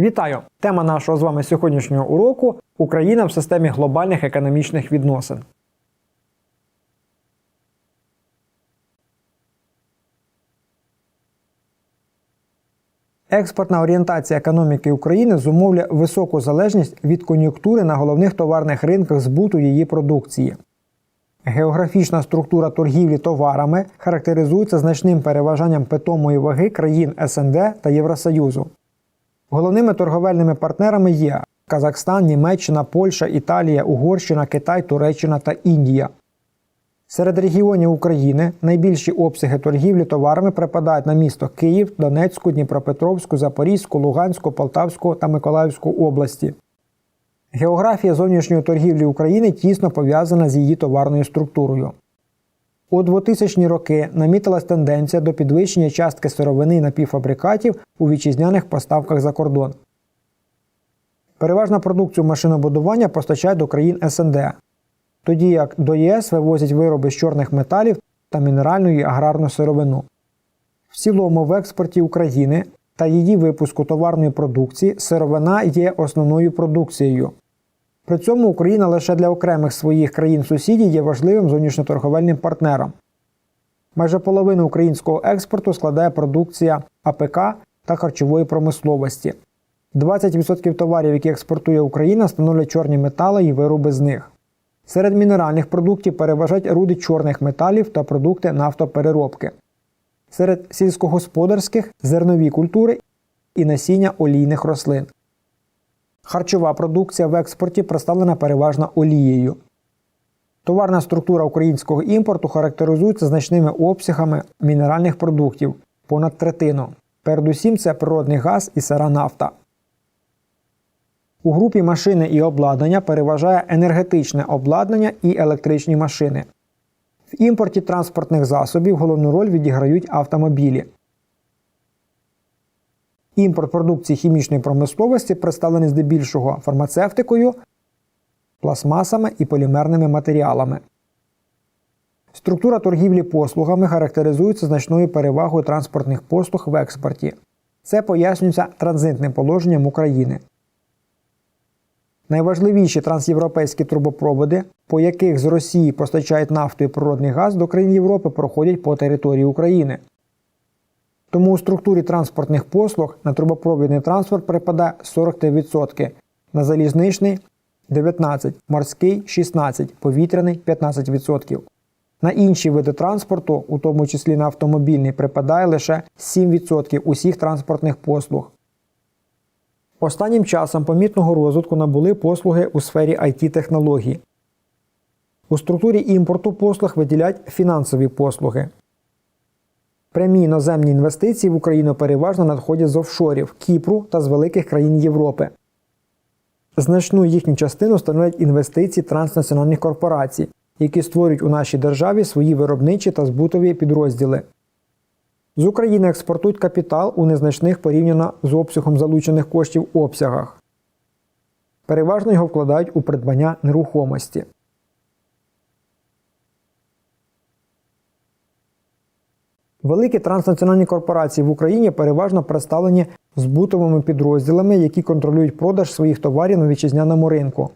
Вітаю! Тема нашого з вами сьогоднішнього уроку Україна в системі глобальних економічних відносин. Експортна орієнтація економіки України зумовлює високу залежність від кон'юнктури на головних товарних ринках збуту її продукції. Географічна структура торгівлі товарами характеризується значним переважанням питомої ваги країн СНД та Євросоюзу. Головними торговельними партнерами є Казахстан, Німеччина, Польща, Італія, Угорщина, Китай, Туреччина та Індія. Серед регіонів України найбільші обсяги торгівлі товарами припадають на місто Київ, Донецьку, Дніпропетровську, Запорізьку, Луганську, Полтавську та Миколаївську області. Географія зовнішньої торгівлі України тісно пов'язана з її товарною структурою. У 2000-ні роки намітилась тенденція до підвищення частки сировини напівфабрикатів у вітчизняних поставках за кордон. Переважна продукцію машинобудування постачають до країн СНД, тоді як до ЄС вивозять вироби з чорних металів та мінеральну і аграрну сировину. В цілому в експорті України та її випуску товарної продукції сировина є основною продукцією. При цьому Україна лише для окремих своїх країн-сусідів є важливим зовнішньоторговельним партнером. Майже половину українського експорту складає продукція АПК та харчової промисловості. 20% товарів, які експортує Україна, становлять чорні метали і вироби з них. Серед мінеральних продуктів переважають руди чорних металів та продукти нафтопереробки. Серед сільськогосподарських зернові культури і насіння олійних рослин. Харчова продукція в експорті представлена переважно олією. Товарна структура українського імпорту характеризується значними обсягами мінеральних продуктів понад третину. Передусім це природний газ і сира нафта. У групі машини і обладнання переважає енергетичне обладнання і електричні машини. В імпорті транспортних засобів головну роль відіграють автомобілі. Імпорт продукції хімічної промисловості представлений здебільшого фармацевтикою, пластмасами і полімерними матеріалами. Структура торгівлі послугами характеризується значною перевагою транспортних послуг в експорті. Це пояснюється транзитним положенням України. Найважливіші трансєвропейські трубопроводи, по яких з Росії постачають нафту і природний газ до країн Європи, проходять по території України. Тому у структурі транспортних послуг на трубопровідний транспорт припадає 43%, на залізничний 19%, морський 16%, повітряний 15%. На інші види транспорту, у тому числі на автомобільний, припадає лише 7% усіх транспортних послуг. Останнім часом помітного розвитку набули послуги у сфері it технологій У структурі імпорту послуг виділяють фінансові послуги. Прямі іноземні інвестиції в Україну переважно надходять з офшорів Кіпру та з великих країн Європи. Значну їхню частину становлять інвестиції транснаціональних корпорацій, які створюють у нашій державі свої виробничі та збутові підрозділи. З України експортують капітал у незначних порівняно з обсягом залучених коштів обсягах. Переважно його вкладають у придбання нерухомості. Великі транснаціональні корпорації в Україні переважно представлені збутовими підрозділами, які контролюють продаж своїх товарів на вітчизняному ринку.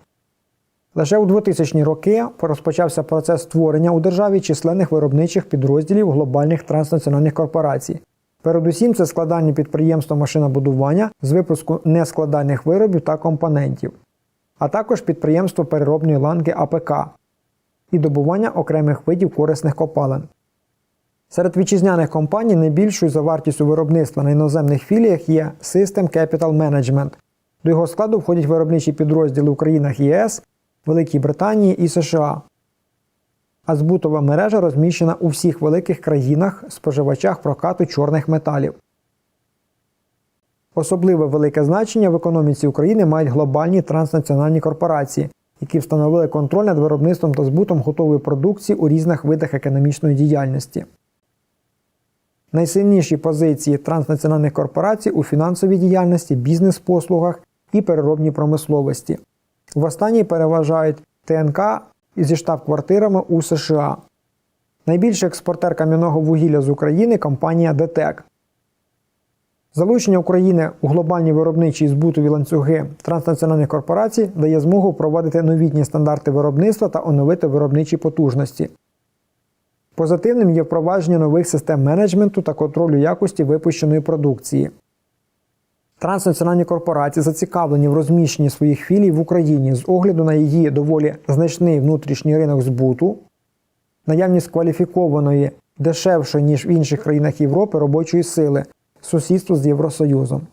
Лише у 2000-ні роки розпочався процес створення у державі численних виробничих підрозділів глобальних транснаціональних корпорацій. Передусім, це складання підприємства машинобудування з випуску нескладальних виробів та компонентів, а також підприємство переробної ланки АПК і добування окремих видів корисних копалин. Серед вітчизняних компаній найбільшою за вартістю виробництва на іноземних філіях є System Capital Management. До його складу входять виробничі підрозділи у країнах ЄС, Великій Британії і США. А збутова мережа розміщена у всіх великих країнах споживачах прокату чорних металів. Особливе велике значення в економіці України мають глобальні транснаціональні корпорації, які встановили контроль над виробництвом та збутом готової продукції у різних видах економічної діяльності. Найсильніші позиції транснаціональних корпорацій у фінансовій діяльності, бізнес-послугах і переробній промисловості. В останній переважають ТНК зі штаб-квартирами у США. Найбільший експортер кам'яного вугілля з України компанія ДТЕК. Залучення України у глобальні виробничі і збутові ланцюги транснаціональних корпорацій дає змогу впровадити новітні стандарти виробництва та оновити виробничі потужності. Позитивним є впровадження нових систем менеджменту та контролю якості випущеної продукції. Транснаціональні корпорації зацікавлені в розміщенні своїх філій в Україні з огляду на її доволі значний внутрішній ринок збуту, наявність кваліфікованої дешевшої, ніж в інших країнах Європи робочої сили, сусідство з Євросоюзом.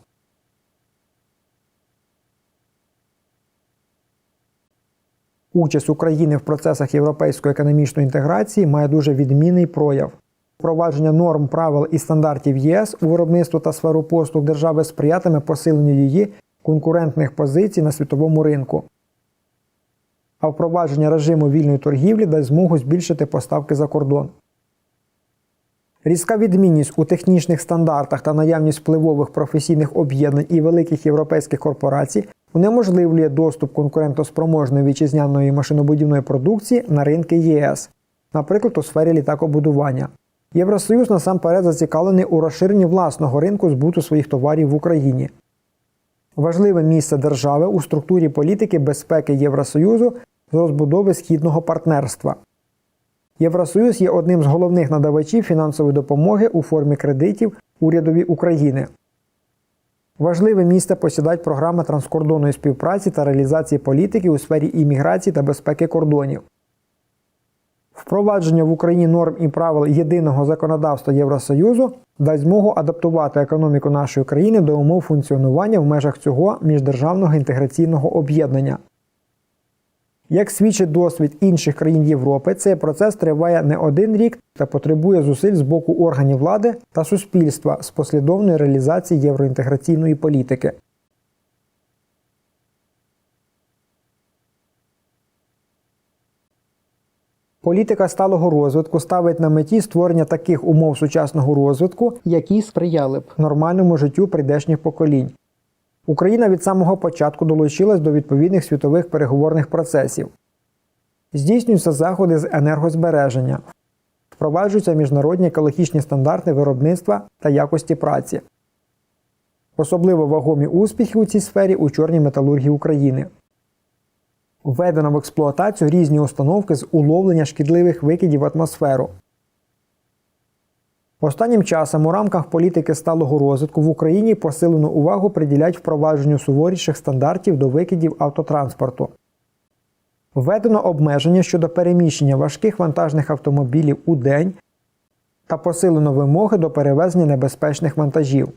Участь України в процесах європейської економічної інтеграції має дуже відмінний прояв. Впровадження норм, правил і стандартів ЄС у виробництво та сферу послуг держави сприятиме посиленню її конкурентних позицій на світовому ринку. А впровадження режиму вільної торгівлі дасть змогу збільшити поставки за кордон. Різка відмінність у технічних стандартах та наявність впливових професійних об'єднань і великих європейських корпорацій унеможливлює доступ конкурентоспроможної вітчизняної машинобудівної продукції на ринки ЄС, наприклад, у сфері літакобудування. Євросоюз насамперед зацікавлений у розширенні власного ринку збуту своїх товарів в Україні. Важливе місце держави у структурі політики безпеки Євросоюзу з розбудови східного партнерства. Євросоюз є одним з головних надавачів фінансової допомоги у формі кредитів урядові України. Важливе місце посідають програми транскордонної співпраці та реалізації політики у сфері імміграції та безпеки кордонів. Впровадження в Україні норм і правил єдиного законодавства Євросоюзу дасть змогу адаптувати економіку нашої країни до умов функціонування в межах цього міждержавного інтеграційного об'єднання. Як свідчить досвід інших країн Європи, цей процес триває не один рік та потребує зусиль з боку органів влади та суспільства з послідовної реалізації євроінтеграційної політики. Політика сталого розвитку ставить на меті створення таких умов сучасного розвитку, які сприяли б нормальному життю прийдешніх поколінь. Україна від самого початку долучилась до відповідних світових переговорних процесів. Здійснюються заходи з енергозбереження, впроваджуються міжнародні екологічні стандарти виробництва та якості праці. Особливо вагомі успіхи у цій сфері у чорній металургії України. Введено в експлуатацію різні установки з уловлення шкідливих викидів в атмосферу. Останнім часом у рамках політики сталого розвитку в Україні посилену увагу приділяють впровадженню суворіших стандартів до викидів автотранспорту. Введено обмеження щодо переміщення важких вантажних автомобілів у день та посилено вимоги до перевезення небезпечних вантажів.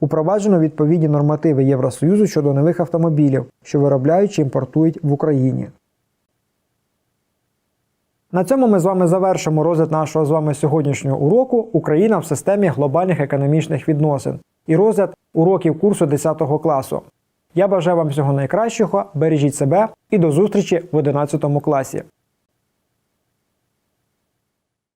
Упроваджено відповідні нормативи Євросоюзу щодо нових автомобілів, що виробляють чи імпортують в Україні. На цьому ми з вами завершимо розгляд нашого з вами сьогоднішнього уроку Україна в системі глобальних економічних відносин і розгляд уроків курсу 10 класу. Я бажаю вам всього найкращого, бережіть себе і до зустрічі в 11 класі.